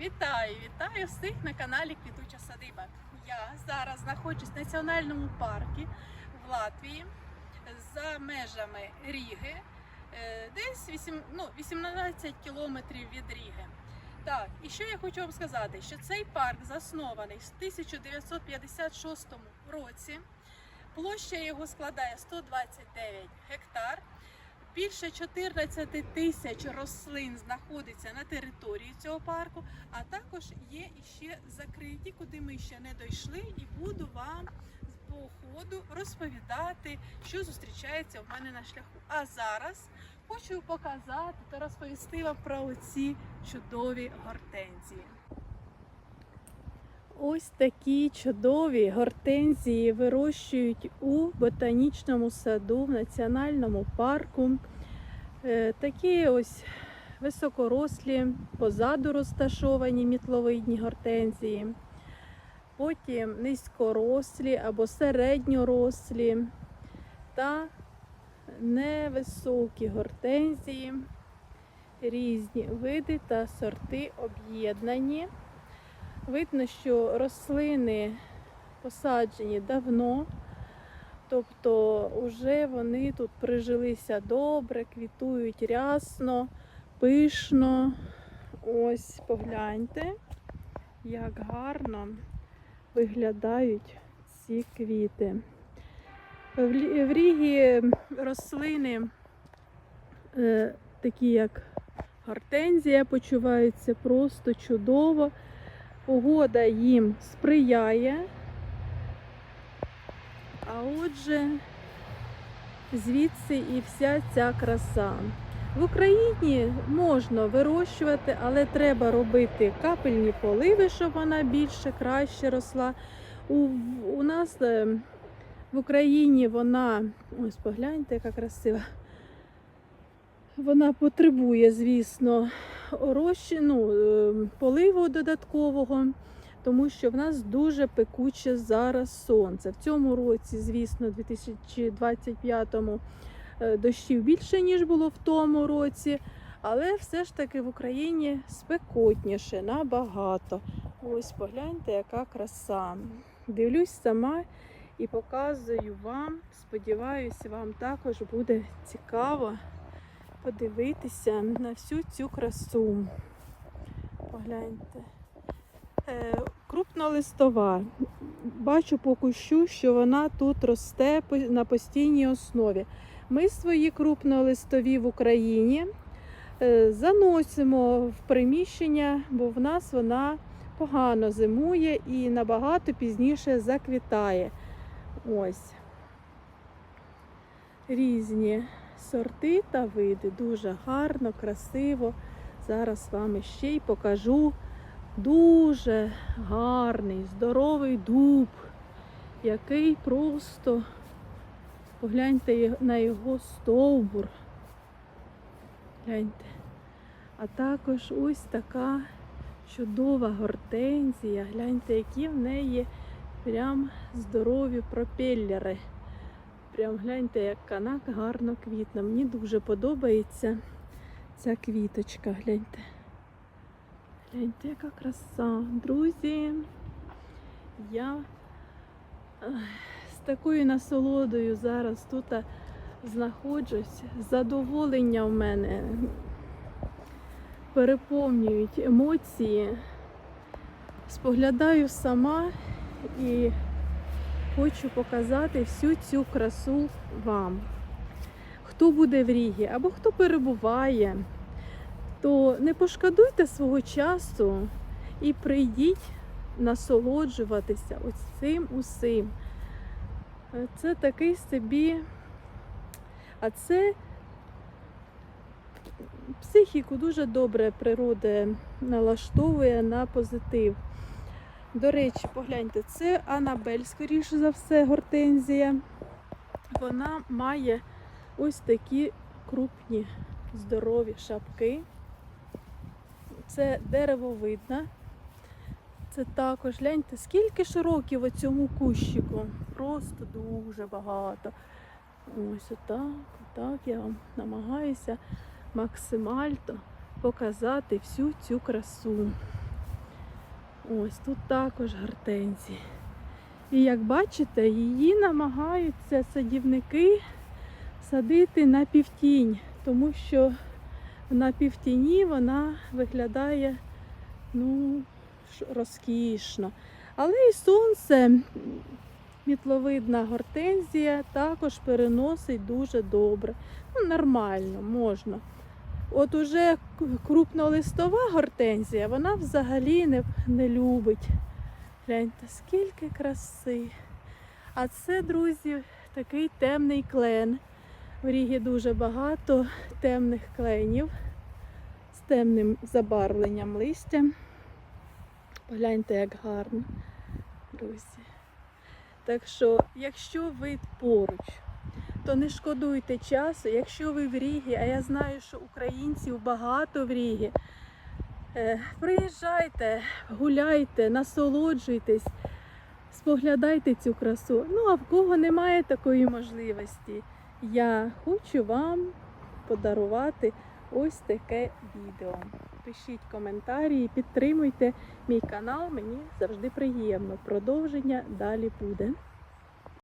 Вітаю, вітаю всіх на каналі Квітуча Садиба. Я зараз знаходжусь в національному парку в Латвії за межами Ріги, е, десь 8, ну, 18 кілометрів від Ріги. Так, і що я хочу вам сказати, що цей парк заснований в 1956 році. Площа його складає 129 гектар. Більше 14 тисяч рослин знаходиться на території цього парку, а також є іще закриті, куди ми ще не дійшли, і буду вам по ходу розповідати, що зустрічається в мене на шляху. А зараз хочу показати та розповісти вам про оці чудові гортензії. Ось такі чудові гортензії вирощують у ботанічному саду в національному парку. Е, Такі ось високорослі, позаду розташовані мітловидні гортензії, потім низькорослі або середньорослі та невисокі гортензії, різні види та сорти об'єднані. Видно, що рослини посаджені давно, тобто вже вони тут прижилися добре, квітують рясно, пишно. Ось погляньте, як гарно виглядають ці квіти. В Рігі рослини, е, такі як гортензія, почуваються просто чудово. Погода їм сприяє. А отже, звідси і вся ця краса. В Україні можна вирощувати, але треба робити капельні поливи, щоб вона більше краще росла. У, у нас е, в Україні вона, ось погляньте, яка красива. Вона потребує, звісно, розчин- ну, е, поливу додаткового, тому що в нас дуже пекуче зараз сонце. В цьому році, звісно, 2025-му е, дощів більше, ніж було в тому році, але все ж таки в Україні спекотніше набагато. Ось погляньте, яка краса. Дивлюсь сама і показую вам. Сподіваюся, вам також буде цікаво подивитися на всю цю красу. Погляньте. Е, крупнолистова. Бачу по кущу, що вона тут росте на постійній основі. Ми свої крупнолистові в Україні е, заносимо в приміщення, бо в нас вона погано зимує і набагато пізніше заквітає. Ось. Різні сорти та види. Дуже гарно, красиво. Зараз вам ще й покажу дуже гарний, здоровий дуб, який просто погляньте на його стовбур. Гляньте. А також ось така чудова гортензія. Гляньте, які в неї прям здорові пропеллери. Прям гляньте, як канак гарно квітне. Мені дуже подобається ця квіточка. Гляньте. Гляньте, яка краса. Друзі, я з такою насолодою зараз тут знаходжусь. Задоволення в мене переповнюють емоції. Споглядаю сама і хочу показати всю цю красу вам. Хто буде в Рігі або хто перебуває, то не пошкодуйте свого часу і прийдіть насолоджуватися ось цим усім. Це такий собі, а це психіку дуже добре природа налаштовує на позитив. До речі, погляньте, це Анабель, скоріше за все, гортензія. Вона має ось такі крупні здорові шапки. Це деревовидна. Це також, гляньте, скільки ж років цьому кущику. Просто дуже багато. Ось отак, отак я вам намагаюся максимально показати всю цю красу. Ось тут також гортензії. І як бачите, її намагаються садівники садити на півтінь, тому що на півтіні вона виглядає ну, розкішно. Але і сонце, мітловидна гортензія, також переносить дуже добре. Ну, нормально, можна. От уже крупнолистова гортензія, вона взагалі не, не любить. Гляньте, скільки краси. А це, друзі, такий темний клен. В Рігі дуже багато темних кленів з темним забарвленням листя. Погляньте, як гарно, друзі. Так що, якщо ви поруч, то не шкодуйте часу. Якщо ви в Рігі, а я знаю, що українців багато в Рігі, е, приїжджайте, гуляйте, насолоджуйтесь, споглядайте цю красу. Ну, а в кого немає такої можливості, я хочу вам подарувати ось таке відео. Пишіть коментарі, підтримуйте мій канал, мені завжди приємно. Продовження далі буде.